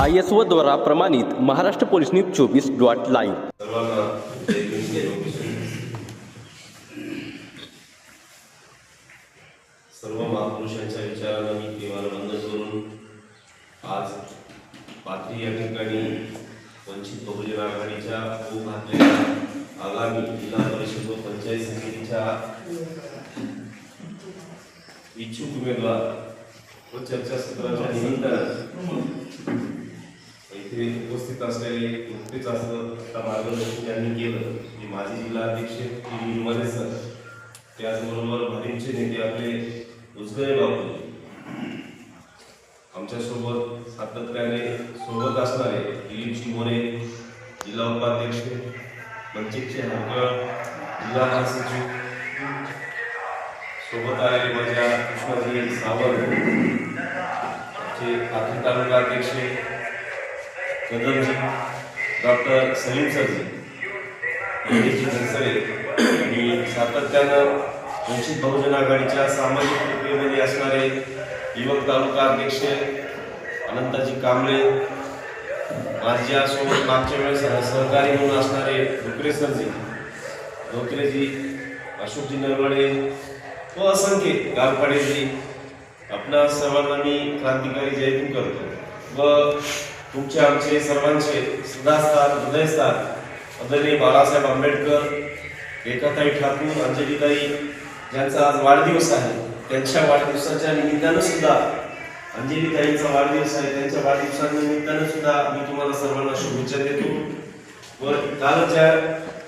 I S O द्वारा प्रमाणित Maharashtra police news चोवीस डॉट लाईव्ह. सर्व महापुरुषांच्या विचारांना मी केवळ बंद करून आज पाथरी या ठिकाणी वंचित बहुजन आघाडीच्या ओघ घातलेल्या आगामी जिल्हा परिषद व पंचायत समितीच्या इच्छुक उमेदवार व चर्चासत्राच्या निमित्तानं इथे उपस्थित असलेले नुकतेच असं आता मार्गदर्शन त्यांनी केलं की माजी जिल्हाध्यक्ष टी निर्मले सर. त्याचबरोबर भारींचे नेते आपले उजगरे बाबू आमच्यासोबत सातत्याने सोबत असणारे दिलीप शिमोरे जिल्हा उपाध्यक्ष वंचितचे हरकळ जिल्हा महासचिव सोबत आलेले माझ्या कृष्णाजी सावंत आमचे आखरी तालुका अध्यक्ष कदमजी डॉक्टर सलीम सरजी यांची घनसरे आणि सातत्यानं वंचित बहुजन आघाडीच्या सामाजिक प्रक्रियेमध्ये असणारे युवक तालुका अध्यक्ष अनंताजी कांबळे माझ्यासोबत मागच्या वेळेस सहकारी म्हणून असणारे धोत्रे सरजी धोत्रेजी अशोकजी नरवडे व असंख्य गारपाडेजी. आपणा सर्वांना मी क्रांतिकारी जय करतो व तुमचे आमचे सर्वांचे सदास्थान हृदयस्थान आदरणीय बाळासाहेब आंबेडकर रेखाताई ठाकूर अंजलीताई ज्यांचा आज वाढदिवस आहे त्यांच्या वाढदिवसाच्या निमित्तानं सुद्धा अंजलीताईंचा वाढदिवस आहे त्यांच्या वाढदिवसानिमित्तानं सुद्धा मी तुम्हाला सर्वांना शुभेच्छा देतो. व कालच्या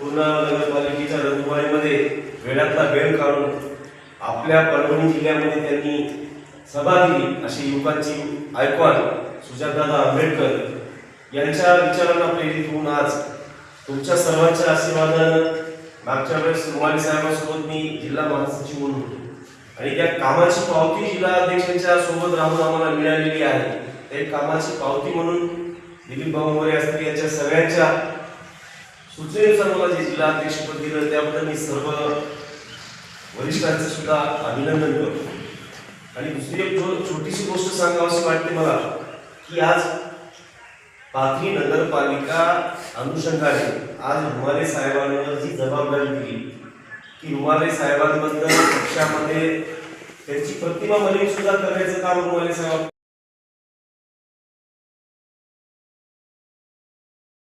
पूर्ण नगरपालिकेच्या रणधुमाळीमध्ये वेळातला वेळ काढून आपल्या परभणी जिल्ह्यामध्ये त्यांनी सभा अशी युवकांची आयकॉन सुजातदादा आंबेडकर यांच्या विचारांना प्रेरित होऊन आज तुमच्या सर्वांच्या आशीर्वादानं मागच्या वेळेस रुमाली साहेबांसोबत मी जिल्हा महासचिव म्हणून होतो. आणि त्या कामाची पावती जिल्हा अध्यक्षांच्या सोबत राहून आम्हाला मिळालेली आहे. त्या कामाची पावती म्हणून दिलीप भाऊ मोरे असतील यांच्या सगळ्यांच्या सूचनेनुसार मला जे जिल्हा अध्यक्षपद दिलं त्याबद्दल मी सर्व वरिष्ठांचं सुद्धा अभिनंदन करतो. आणि दुसरी एक छोटीशी गोष्ट सांगावीशी वाटते मला की आज पाथरी नगरपालिका अनुषंगाने आज रुमाले साहेबांवर जी जबाबदारी दिली की रुमाले साहेबांबद्दल पक्षामध्ये त्यांची प्रतिमा मलिन सुद्धा करण्याचं काम रुमाले साहेब